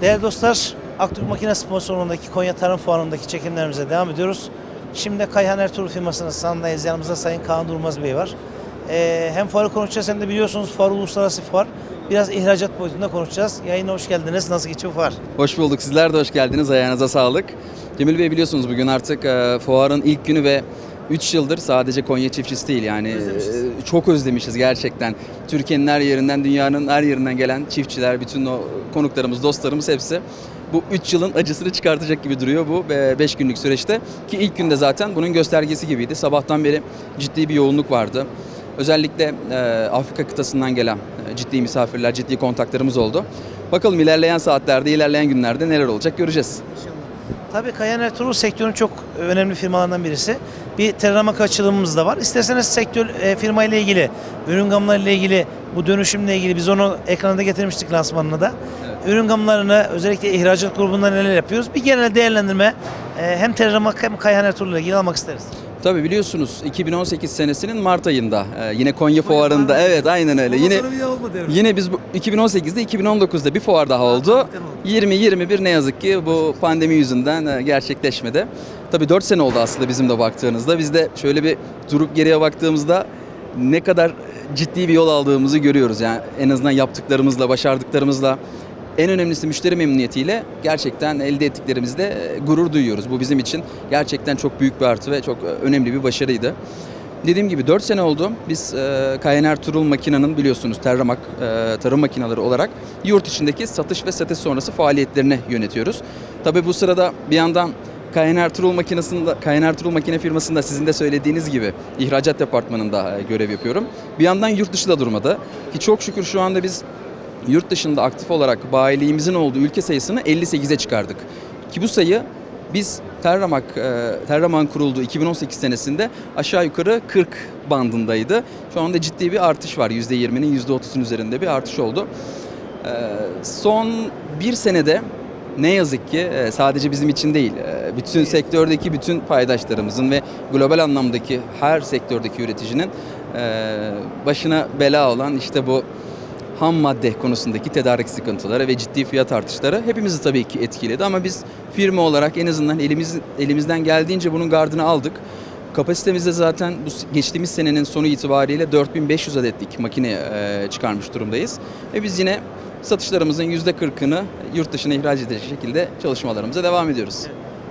Değerli dostlar, Aktürk Makine sponsorluğundaki Konya Tarım Fuarı'ndaki çekimlerimize devam ediyoruz. Şimdi Kayhan Ertuğrul firmasının standındayız. Yanımızda Sayın Kaan Durmaz Bey var. Ee, hem fuarı konuşacağız hem de biliyorsunuz fuar uluslararası fuar. Biraz ihracat boyutunda konuşacağız. Yayına hoş geldiniz. Nasıl geçiyor fuar? Hoş bulduk. Sizler de hoş geldiniz. Ayağınıza sağlık. Cemil Bey biliyorsunuz bugün artık e, fuarın ilk günü ve 3 yıldır sadece Konya çiftçisi değil yani Özlemişiz. e, çok özlemişiz gerçekten. Türkiye'nin her yerinden, dünyanın her yerinden gelen çiftçiler, bütün o konuklarımız, dostlarımız hepsi bu 3 yılın acısını çıkartacak gibi duruyor bu 5 günlük süreçte. Ki ilk günde zaten bunun göstergesi gibiydi. Sabahtan beri ciddi bir yoğunluk vardı. Özellikle e, Afrika kıtasından gelen e, ciddi misafirler, ciddi kontaklarımız oldu. Bakalım ilerleyen saatlerde, ilerleyen günlerde neler olacak göreceğiz. Tabii Kayhan Ertuğrul sektörün çok önemli firmalarından birisi. Bir Terramak açılımımız da var. İsterseniz sektör e, firma ile ilgili, ürün gamları ile ilgili, bu dönüşümle ilgili biz onu ekranda getirmiştik lansmanını da. Ürün gamlarını özellikle ihracat grubunda neler yapıyoruz? Bir genel değerlendirme e, hem Terramak hem Kayhan Ertuğrul ile ilgili almak isteriz. Tabii biliyorsunuz 2018 senesinin Mart ayında e, yine Konya Fuarı'nda Fuarı. evet aynen öyle. Yine olmadı. yine biz bu 2018'de 2019'da bir fuar daha oldu. oldu. 20 21 ne yazık ki bu pandemi yüzünden e, gerçekleşmedi. Tabii 4 sene oldu aslında bizim de baktığınızda. Biz de şöyle bir durup geriye baktığımızda ne kadar ciddi bir yol aldığımızı görüyoruz. Yani en azından yaptıklarımızla, başardıklarımızla en önemlisi müşteri memnuniyetiyle gerçekten elde ettiklerimizde e, gurur duyuyoruz. Bu bizim için gerçekten çok büyük bir artı ve çok e, önemli bir başarıydı. Dediğim gibi 4 sene oldu. Biz e, Kayen Ertuğrul Makina'nın biliyorsunuz Terramak e, tarım makineleri olarak yurt içindeki satış ve satış sonrası faaliyetlerini yönetiyoruz. Tabii bu sırada bir yandan Kayen Ertuğrul makinesinde Kayen Ertuğrul makine firmasında sizin de söylediğiniz gibi ihracat departmanında e, görev yapıyorum. Bir yandan yurt dışı da durmadı. Ki çok şükür şu anda biz yurt dışında aktif olarak bayiliğimizin olduğu ülke sayısını 58'e çıkardık. Ki bu sayı biz Terramak, e, Terraman kurulduğu 2018 senesinde aşağı yukarı 40 bandındaydı. Şu anda ciddi bir artış var. %20'nin %30'un üzerinde bir artış oldu. E, Son bir senede ne yazık ki e, sadece bizim için değil, bütün sektördeki bütün paydaşlarımızın ve global anlamdaki her sektördeki üreticinin başına bela olan işte bu ham madde konusundaki tedarik sıkıntıları ve ciddi fiyat artışları hepimizi tabii ki etkiledi ama biz firma olarak en azından elimiz elimizden geldiğince bunun gardını aldık. Kapasitemizde zaten bu geçtiğimiz senenin sonu itibariyle 4500 adetlik makine e, çıkarmış durumdayız. Ve biz yine satışlarımızın %40'ını yurt dışına ihraç edecek şekilde çalışmalarımıza devam ediyoruz.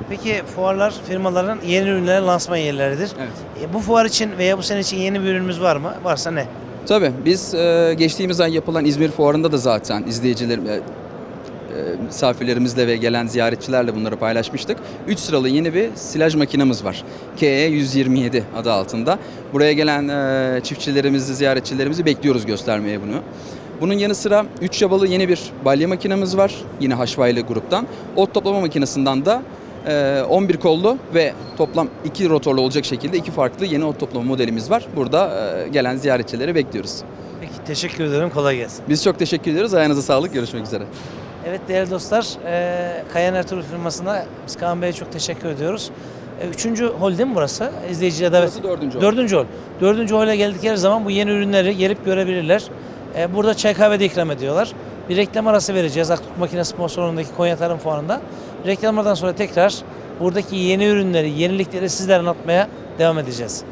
Peki fuarlar firmaların yeni ürünlerin lansman yerleridir. Evet. E, bu fuar için veya bu sene için yeni bir ürünümüz var mı? Varsa ne? Tabii biz e, geçtiğimiz ay yapılan İzmir Fuarı'nda da zaten izleyicilerim, e, e, misafirlerimizle ve gelen ziyaretçilerle bunları paylaşmıştık. 3 sıralı yeni bir silaj makinamız var. KE 127 adı altında. Buraya gelen e, çiftçilerimizi, ziyaretçilerimizi bekliyoruz göstermeye bunu. Bunun yanı sıra 3 yabalı yeni bir balya makinamız var. Yine Haşvaylı gruptan. Ot toplama makinesinden de 11 kollu ve toplam 2 rotorlu olacak şekilde iki farklı yeni ot toplama modelimiz var. Burada e, gelen ziyaretçileri bekliyoruz. Peki teşekkür ederim. Kolay gelsin. Biz çok teşekkür ediyoruz. Ayağınıza sağlık. Görüşmek üzere. Evet değerli dostlar, e, Kayan Ertuğrul firmasına biz Kaan Bey'e çok teşekkür ediyoruz. E, üçüncü hol değil mi burası? İzleyiciye davet. Burası dördüncü hol. Dördüncü hol. Dördüncü hole geldikleri zaman bu yeni ürünleri gelip görebilirler. E, burada çay kahve de ikram ediyorlar. Bir reklam arası vereceğiz Aktürk Makine sponsorluğundaki Konya Tarım Fuarı'nda. Reklamlardan sonra tekrar buradaki yeni ürünleri, yenilikleri sizlere anlatmaya devam edeceğiz.